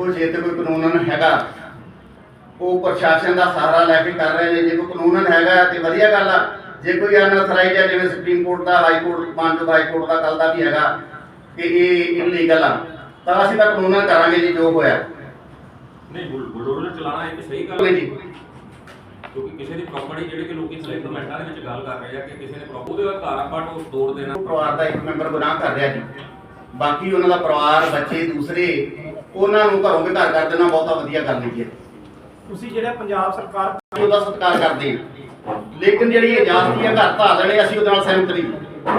ਦੇਖੋ ਜੇ ਤੇ ਕੋਈ ਕਾਨੂੰਨ ਹੈਗਾ ਉਹ ਪ੍ਰਸ਼ਾਸਨ ਦਾ ਸਹਾਰਾ ਲੈ ਕੇ ਕਰ ਰਹੇ ਨੇ। ਜੇ ਕੋਈ ਕਾਨੂੰਨ ਹੈਗਾ ਤੇ ਵਧੀਆ ਗੱਲ ਆ। ਜੇ ਕੋਈ ਅਨਥਰਾਈਜ਼ ਹੈ ਜਿਵੇਂ ਸੁਪਰੀਮ ਕੋਰਟ ਦਾ ਹਾਈ ਕੋਰਟ ਮਾਨਯੋਗ ਹਾਈ ਕੋਰਟ ਦਾ ਕੱਲ ਦਾ ਵੀ ਹੈਗਾ ਕਿ ਇਹ ਇਲੀਗਲ ਆ। ਤਾਂ ਅਸੀਂ ਤਾਂ ਕਾਨੂੰਨ ਕਰਾਂਗੇ ਜੀ ਜੋ ਹੋਇਆ। ਨਹੀਂ ਬੁਲ- ਬੁਲਡੋਜ਼ਰ ਚਲਾਣਾ ਇੱਕ ਸਹੀ ਗੱਲ ਹੈ ਜੀ ਕਿਉਂਕਿ ਕਿਸੇ ਦੀ ਪ੍ਰਾਪਰਟੀ ਜਿਹੜੇ ਕਿ ਲੋਕੀ ਸਿਲੈਕਟ ਕਮੈਂਟਾਂ ਦੇ ਵਿੱਚ ਗੱਲ ਕਰ ਰਹੇ ਆ ਕਿ ਕਿਸੇ ਨੇ ਪ੍ਰੋ- ਉਹਦੇ ਘਰ ਆਪਾਂ ਨੂੰ ਤੋੜ ਦੇਣਾ। ਪਰਿਵਾਰ ਦਾ ਇੱਕ ਮੈਂਬਰ ਗੁਨਾਹ ਕਰ ਰਿਹਾ ਜੀ। ਬਾਕੀ ਉਹਨਾਂ ਦਾ ਪਰਿਵਾਰ ਬੱਚੇ ਦੂਸਰੇ ਉਹਨਾਂ ਨੂੰ ਘਰੋਂ ਘਰ ਕਰ ਦੇਣਾ ਬਹੁਤਾ ਵਧੀਆ ਗੱਲ ਨਹੀਂ ਹੈ। ਤੁਸੀਂ ਜਿਹੜਾ ਪੰਜਾਬ ਸਰਕਾਰ ਉਹਦਾ ਸਤਿਕਾਰ ਕਰਦੇ ਹਾਂ। ਲੇਕਿਨ ਜਿਹੜੀ ਇਜਾਜ਼ਤੀ ਹੈ ਘਰ ਧਾ ਲੈਣੇ ਅਸੀਂ ਉਹਦੇ ਨਾਲ ਸਹਿਮਤ ਨਹੀਂ।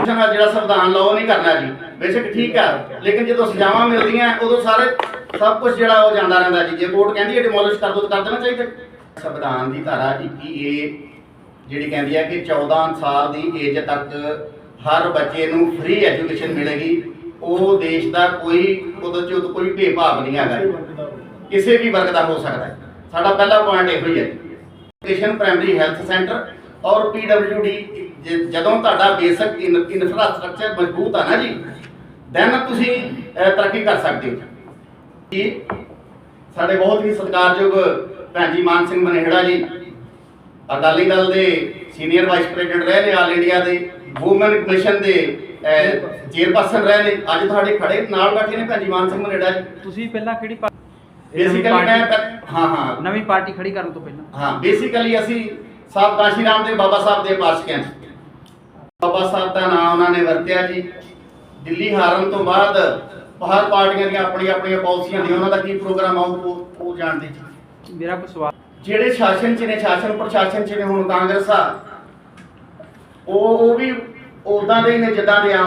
ਨਾਲ ਜਿਹੜਾ ਸੰਵਿਧਾਨ ਲਾਓ ਨਹੀਂ ਕਰਨਾ ਜੀ। ਬੇਸ਼ੱਕ ਠੀਕ ਆ ਲੇਕਿਨ ਜਦੋਂ ਸਜ਼ਾਵਾਂ ਮਿਲਦੀਆਂ ਉਦੋਂ ਸਾਰੇ ਸਭ ਕੁਝ ਜਿਹੜਾ ਉਹ ਜਾਂਦਾ ਰਹਿੰਦਾ ਜੀ। ਜੇ ਕੋਰਟ ਕਹਿੰਦੀ ਹੈ ਡਿਮੋਲਿਸ਼ ਕਰ ਦੋ ਤਾਂ ਕਰ ਦੇਣਾ ਚਾਹੀਦਾ। ਸੰਵਿਧਾਨ ਦੀ ਧਾਰਾ 21 ਏ ਜਿਹੜੀ ਕਹਿੰਦੀ ਹੈ ਕਿ 14 ਸਾਲ ਦੀ ਏਜ ਤੱਕ ਹਰ ਬੱਚੇ ਨੂੰ ਫ੍ਰੀ ਐਜੂਕੇਸ਼ਨ ਮਿਲੇਗੀ। ਉਹ ਦੇਸ਼ ਦਾ ਕੋਈ ਉਹਦੇ ਚ ਕੋਈ ਭੇਦਭਾਵ ਨਹੀਂ ਹੈਗਾ। ਕਿਸੇ ਵੀ ਵਰਗ ਦਾ ਹੋ ਸਕਦਾ ਹੈ। ਸਾਡਾ ਪਹਿਲਾ ਪੁਆਇੰਟ ਇਹੋ ਹੀ ਹੈ। ਐਜੂਕੇਸ਼ਨ ਪ੍ਰਾਇਮਰੀ ਹੈਲਥ ਸੈਂਟਰ ਔਰ ਪੀਡਬਲਯੂਡੀ ਜਦੋਂ ਤੁਹਾਡਾ ਬੇਸਿਕ ਇਨਫਰਾਸਟ੍ਰਕਚਰ ਮਜ਼ਬੂਤ ਆ ਨਾ ਜੀ ਦੈਨ ਤੁਸੀਂ ਤਰੱਕੀ ਕਰ ਸਕਦੇ ਹੋ। ਜੀ, ਸਾਡੇ ਬਹੁਤ ਹੀ ਸਤਿਕਾਰਯੋਗ ਭੈਣ ਜੀ ਮਾਨ ਸਿੰਘ ਮਨੇਹੜਾ ਜੀ ਅਕਾਲੀ ਦਲ ਦੇ ਸੀਨੀਅਰ ਵਾਈਸ ਪ੍ਰੈਜ਼ੀਡੈਂਟ ਰਹੇ ਨੇ ਆਲ ਇੰਡੀਆ ਦੇ ਵੂਮਨ ਕਮਿਸ਼ਨ ਦੇ ਚੇਅਰਪਰਸਨ ਰਹੇ ਨੇ। ਅੱਜ ਤੁਹਾਡੇ ਖੜੇ ਨਾਲ ਬੈਠੇ ਨੇ ਭੈਣ ਜੀ ਮਾਨ ਸਿੰਘ ਮਨੇਹੜਾ ਜੀ। ਤੁਸੀਂ ਪਹਿਲਾਂ ਕਿਹੜੀ ਬੇਸਿਕਲੀ ਮੈਂ ਹਾਂ ਹਾਂ। ਨਵੀਂ ਪਾਰਟੀ ਖੜੀ ਕਰਨ ਤੋਂ ਪਹਿਲਾਂ। ਹਾਂ ਬੇਸਿਕਲੀ ਅਸੀਂ ਸਾਹਿਬ ਕਾਸ਼ੀ ਰਾਮ ਦੇ ਬਾਬਾ ਸਾਹਿਬ ਦੇ ਪਾਸ਼ਕਿਆਂ ਬਾਬਾ ਸਾਹਿਬ ਦਾ ਨਾਮ ਉਹਨਾਂ ਨੇ ਵਰਤਿਆ ਜੀ। ਦਿੱਲੀ ਹਾਰਨ ਤੋਂ ਬਾਅਦ ਹਰ ਪਾਰਟੀਆਂ ਦੀਆਂ ਆਪਣੀਆਂ ਆਪਣੀਆਂ ਪਾਲਿਸੀਆਂ ਦੀਆਂ ਉਹਨਾਂ ਦਾ ਕੀ ਪ੍ਰੋਗਰਾਮ ਆ ਉਹ ਉਹ ਜਾਣਦੇ ਜੀ। ਮੇਰਾ ਕੋਈ ਸਵਾਲ ਜਿਹੜੇ ਸ਼ਾਸਨ ਚ ਨੇ, ਸ਼ਾਸਨ, ਪ੍ਰਸ਼ਾਸਨ ਚ ਨੇ, ਹੁਣ ਕਾਂਗਰਸ ਆ। ਉਹ ਉਹ ਵੀ ਉਦਾਂ ਦੇ ਹੀ ਨੇ, ਜਿੱਦਾਂ ਦੇ ਆਮ